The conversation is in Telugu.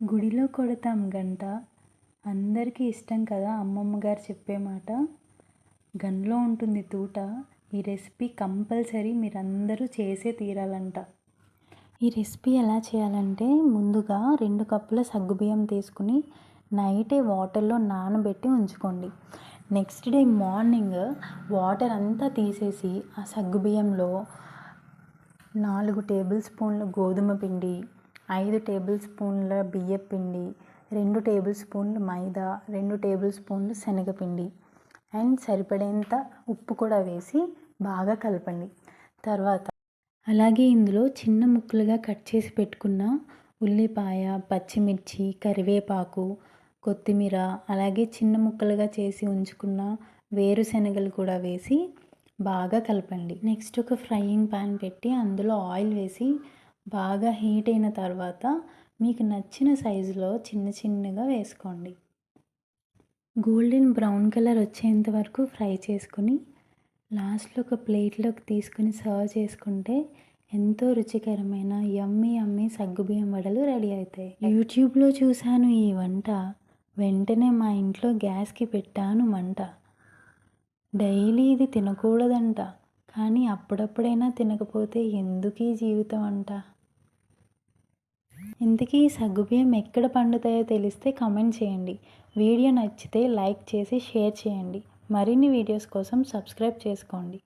గుడిలో కొడతాం గంట. అందరికీ ఇష్టం కదా అమ్మమ్మ గారు చెప్పే మాట? గన్లో ఉంటుంది తూట. ఈ రెసిపీ కంపల్సరీ మీరందరూ చేసే తీరాలంట. ఈ రెసిపీ ఎలా చేయాలంటే ముందుగా రెండు కప్పుల సగ్గుబియ్యం తీసుకుని నైటే వాటర్లో నానబెట్టి ఉంచుకోండి. నెక్స్ట్ డే మార్నింగ్ వాటర్ అంతా తీసేసి ఆ సగ్గుబియ్యంలో నాలుగు టేబుల్ స్పూన్ల గోధుమ పిండి ఐదు టేబుల్ స్పూన్ల బియ్యం పిండి రెండు టేబుల్ స్పూన్లు మైదా రెండు టేబుల్ స్పూన్లు శనగపిండి. అండ్ సరిపడేంత ఉప్పు కూడా వేసి బాగా కలపండి. తర్వాత అలాగే ఇందులో చిన్న ముక్కలుగా కట్ చేసి పెట్టుకున్న ఉల్లిపాయ పచ్చిమిర్చి కరివేపాకు కొత్తిమీర అలాగే చిన్న ముక్కలుగా చేసి ఉంచుకున్న వేరుశనగలు కూడా వేసి బాగా కలపండి. నెక్స్ట్ ఒక ఫ్రైయింగ్ పాన్ పెట్టి అందులో ఆయిల్ వేసి బాగా హీట్ అయిన తర్వాత మీకు నచ్చిన సైజులో చిన్న చిన్నగా వేసుకోండి. గోల్డెన్ బ్రౌన్ కలర్ వచ్చేంత వరకు ఫ్రై చేసుకుని లాస్ట్లో ఒక ప్లేట్లోకి తీసుకుని సర్వ్ చేసుకుంటే ఎంతో రుచికరమైన యమ్మీ యమ్మీ సగ్గుబియ్యం వడలు రెడీ అవుతాయి. యూట్యూబ్లో చూశాను ఈ వంట వెంటనే మా ఇంట్లో గ్యాస్కి పెట్టాను మంట. డైలీ ఇది తినకూడదంట కానీ అప్పుడప్పుడైనా తినకపోతే ఎందుకీ జీవితం అంట? ఇంతకీ ఈ సగ్గుబియ్యం ఎక్కడ పండుతాయో తెలిస్తే కామెంట్ చేయండి. వీడియో నచ్చితే లైక్ చేసి షేర్ చేయండి. మరిన్ని వీడియోస్ కోసం సబ్స్క్రైబ్ చేసుకోండి.